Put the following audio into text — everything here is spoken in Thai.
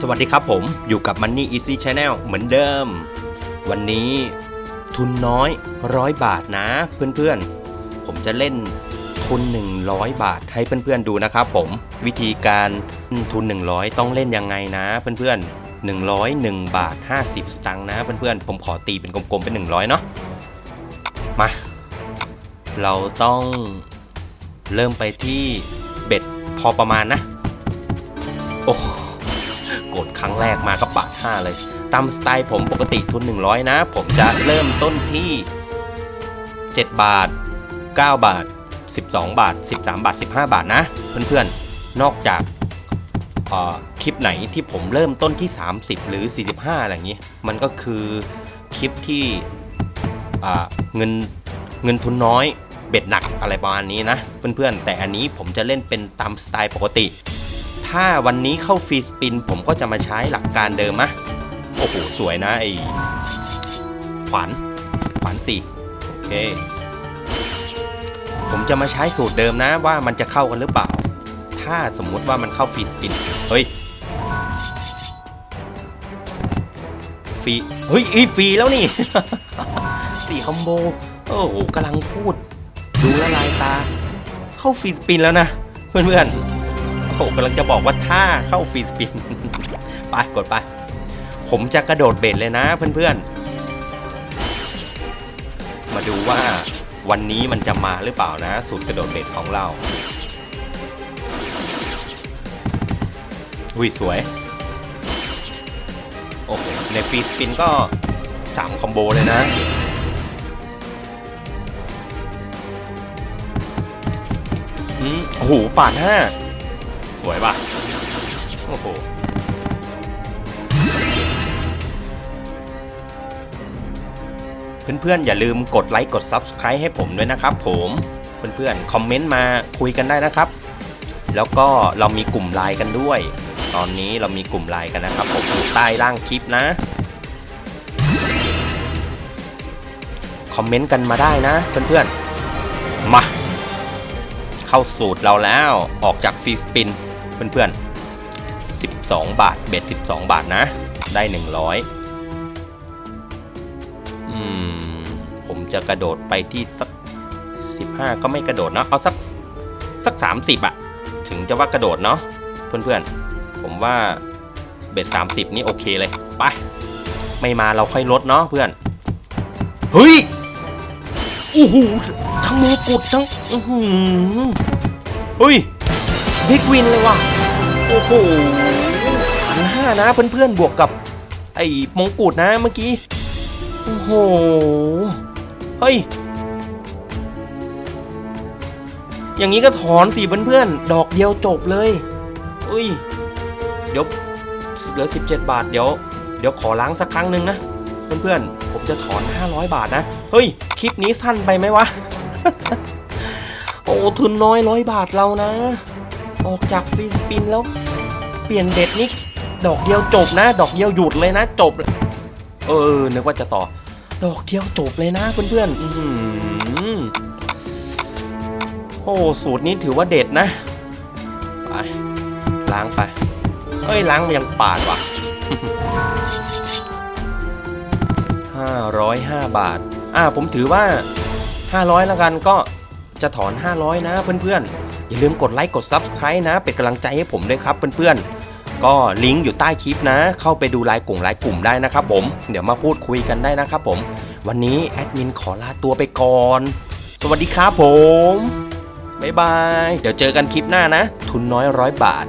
สวัสดีครับผมอยู่กับ Money Easy Channel เหมือนเดิม วันนี้ทุนน้อยร้อยบาทนะเพื่อนๆ ผมจะเล่นทุน 100 บาทให้เพื่อนๆดูนะครับผมวิธีการทุน 100 ต้องเล่นยังไงนะเพื่อนๆ 101 บาท 50 สตางค์นะเพื่อนๆ ผมขอตีเป็นกลมๆเป็น 100 เนาะมา เราต้องเริ่มไปที่เบ็ดพอประมาณนะ โอ้ กดครั้งแรกมาก็บาท5เลย ตามสไตล์ผมปกติทุน 100 นะ ผมจะเริ่มต้นที่ 7 บาท 9 บาท 12 บาท 13 บาท 15 บาทนะ เพื่อนๆ นอกจากคลิปไหนที่ผมเริ่มต้นที่ 30 หรือ 45 อะไรอย่างนี้ มันก็คือคลิปที่เงินเงินทุนน้อยเบ็ดหนักอะไรประมาณนี้นะ เพื่อนๆ แต่อันนี้ผมจะเล่นเป็นตามสไตล์ปกติ ถ้าวันนี้เข้าฟรีสปิน ผมก็จะมาใช้หลักการเดิมมะโอ้โห สวยนะไอ้ขวานขวานสี่โอเค ผมจะมาใช้สูตรเดิมนะว่ามันจะเข้ากันหรือเปล่า ถ้าสมมุติว่ามันเข้าฟรีสปิน เฮ้ยฟรีเฮ้ยอีฟรีแล้วนี่สี่คอมโบโอ้โหกำลังพูด ดูละลายตา เข้าฟรีสปินแล้วนะ เพื่อนๆ โอ้โหกำลังจะบอกว่าถ้าเข้าฟรีสปิน ไปกดไป ผมจะกระโดดเบ็ดเลยนะเพื่อนๆ มาดูว่าวันนี้มันจะมาหรือเปล่านะ สูตรกระโดดเบ็ดของเราวิสวย โอ้โห ในฟรีสปินก็ 3 คอมโบเลยนะโอ้โหปาดห้า สวยป่ะ โอ้โห เพื่อนๆ อย่าลืมกดไลค์กด Subscribe ให้ผมด้วยนะครับผมเพื่อนๆ คอมเมนต์มาคุยกันได้นะครับ แล้วก็เรามีกลุ่มไลน์กันด้วย ตอนนี้เรามีกลุ่มไลน์กันนะครับ ผมอยู่ใต้ล่างคลิปนะ คอมเมนต์กันมาได้นะ เพื่อนๆ มา เข้าสูตรเราแล้วออกจากฟรีสปิน เพื่อนๆ 12 บาท เบ็ด 12 บาทนะ ได้ 100อืม ผมจะกระโดดไปที่สัก 15 ก็ไม่กระโดดเนาะ เอาสักสัก 30อะถึงจะว่ากระโดดเนาะ เพื่อนๆ ผมว่าเบ็ด 30 นี่โอเคเลย ไป ไม่มาเราค่อยลดเนาะเพื่อน เฮ้ยโอ้โหทั้งมงกุฎทั้งอื้อหือเฮ้ย บิ๊กวินเลยว่ะ โอ้โหพันห้านะเพื่อนๆ บวกกับ ไอ้มงกุฎนะเมื่อกี้ โอ้โห เฮ้ย อย่างนี้ก็ถอนสิเพื่อนๆ ดอกเดียวจบเลย อุ้ย เดี๋ยวเหลือ 17 บาท เดี๋ยว เดี๋ยวขอล้างสักครั้งหนึ่งนะ เพื่อนๆ ผมจะถอน 500 บาทนะ เฮ้ย คลิปนี้สั้นไปไหมวะ โอ้ ทุนน้อยร้อยบาทเรานะ ออกจากฟรีสปินแล้วเปลี่ยนเบ็ดนี่ดอกเดียวจบนะ ดอกเดียวหยุดเลยนะ จบ เออนึกว่าจะต่อ ดอกเดียวจบเลยนะเพื่อนๆอื้อหือโอ้สูตรนี้ถือว่าเด็ดนะไปล้างไปเอ้ยล้างมันยังปาดว่ะ505 บาท อ่าผมถือว่า 500 แล้วกันก็จะถอน 500 นะเพื่อนๆ อย่าลืมกดไลค์กด Subscribe นะ เป็นกำลังใจให้ผมด้วยครับเพื่อนๆ ก็ลิงก์อยู่ใต้คลิปนะ เข้าไปดูลายกลุ่มลายกลุ่มได้นะครับผม เดี๋ยวมาพูดคุยกันได้นะครับผม วันนี้แอดมินขอลาตัวไปก่อน สวัสดีครับผม บ๊ายบาย เดี๋ยวเจอกันคลิปหน้านะ ทุนน้อยร้อยบาท